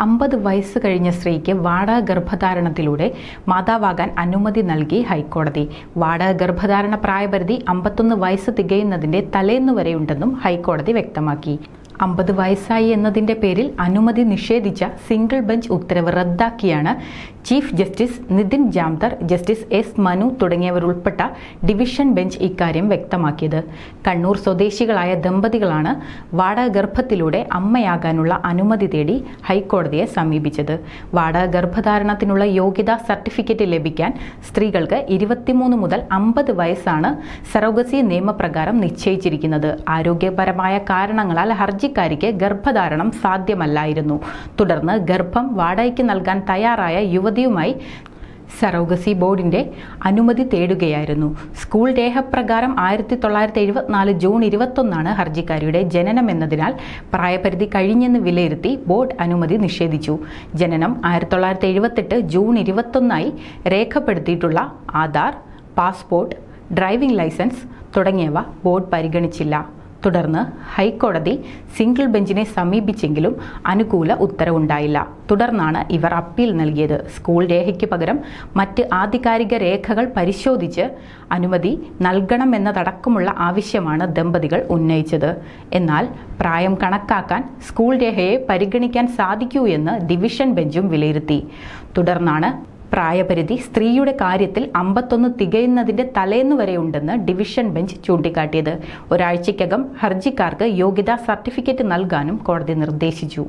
അമ്പത് വയസ്സ് കഴിഞ്ഞ സ്ത്രീക്ക് വാടക ഗർഭധാരണത്തിലൂടെ മാതാവാകാൻ അനുമതി നൽകി ഹൈക്കോടതി. വാടക ഗർഭധാരണ പ്രായപരിധി അമ്പത്തൊന്ന് വയസ്സ് തികയുന്നതിന്റെ തലേന്ന് വരെയുണ്ടെന്നും ഹൈക്കോടതി വ്യക്തമാക്കി. അമ്പത് വയസ്സായി എന്നതിന്റെ പേരിൽ അനുമതി നിഷേധിച്ച സിംഗിൾ ബെഞ്ച് ഉത്തരവ് റദ്ദാക്കിയാണ് chief justice Nitin Jamdar justice S Manu തുടങ്ങിയവരുൾപ്പെട്ട division bench ഇക്കാര്യം വ്യക്തമാക്കിയത്. കണ്ണൂർ സ്വദേശികളായ ദമ്പതികളാണ് വാടകഗർഭത്തിലൂടെ അമ്മയാകാനുള്ള അനുമതി തേടി ഹൈക്കോടതിയെ സമീപിച്ചത്. വാടകഗർഭധാരണത്തിനുള്ള യോഗ്യതാ സർട്ടിഫിക്കറ്റ് ലഭിക്കാൻ സ്ത്രീകൾക്ക് ഇരുപത്തിമൂന്ന് മുതൽ അമ്പത് വയസ്സാണ് സറോഗസി നിയമപ്രകാരം നിശ്ചയിച്ചിരിക്കുന്നത്. ആരോഗ്യപരമായ കാരണങ്ങളാൽ ഹർജിക്കാരിക്ക് ഗർഭധാരണം സാധ്യമല്ലായിരുന്നു. തുടർന്ന് ഗർഭം വാടകയ്ക്ക് നൽകാൻ തയ്യാറായ യുവതിയുമായി സറോഗസി ബോർഡിന്റെ അനുമതി തേടുകയായിരുന്നു. സ്കൂൾ രേഖപ്രകാരം ആയിരത്തി തൊള്ളായിരത്തി എഴുപത്തിനാല് ജൂൺ ഇരുപത്തൊന്നാണ് ഹർജിക്കാരിയുടെ ജനനം എന്നതിനാൽ പ്രായപരിധി കഴിഞ്ഞെന്ന് വിലയിരുത്തി ബോർഡ് അനുമതി നിഷേധിച്ചു. ജനനം ആയിരത്തി തൊള്ളായിരത്തി എഴുപത്തെട്ട് ജൂൺ ഇരുപത്തൊന്നായി രേഖപ്പെടുത്തിയിട്ടുള്ള ആധാർ പാസ്പോർട്ട് ഡ്രൈവിംഗ് ലൈസൻസ് തുടങ്ങിയവ ബോർഡ് പരിഗണിച്ചില്ല. തുടർന്ന് ഹൈക്കോടതി സിംഗിൾ ബെഞ്ചിനെ സമീപിച്ചെങ്കിലും അനുകൂല ഉത്തരവുണ്ടായില്ല. തുടർന്നാണ് ഇവർ അപ്പീൽ നൽകിയത്. സ്കൂൾ രേഖയ്ക്ക് പകരം മറ്റ് ആധികാരിക രേഖകൾ പരിശോധിച്ച് അനുമതി നൽകണമെന്നതടക്കമുള്ള ആവശ്യമാണ് ദമ്പതികൾ ഉന്നയിച്ചത്. എന്നാൽ പ്രായം കണക്കാക്കാൻ സ്കൂൾ രേഖയെ പരിഗണിക്കാൻ സാധിക്കൂ എന്ന് ഡിവിഷൻ ബെഞ്ചും വിലയിരുത്തി. തുടർന്നാണ് പ്രായപരിധി സ്ത്രീയുടെ കാര്യത്തിൽ അമ്പത്തൊന്ന് തികയുന്നതിന്റെ തലേന്ന് വരെയുണ്ടെന്ന് ഡിവിഷൻ ബെഞ്ച് ചൂണ്ടിക്കാട്ടിയത്. ഒരാഴ്ചയ്ക്കകം ഹർജിക്കാർക്ക് യോഗ്യതാ സർട്ടിഫിക്കറ്റ് നൽകാനും കോടതി നിർദ്ദേശിച്ചു.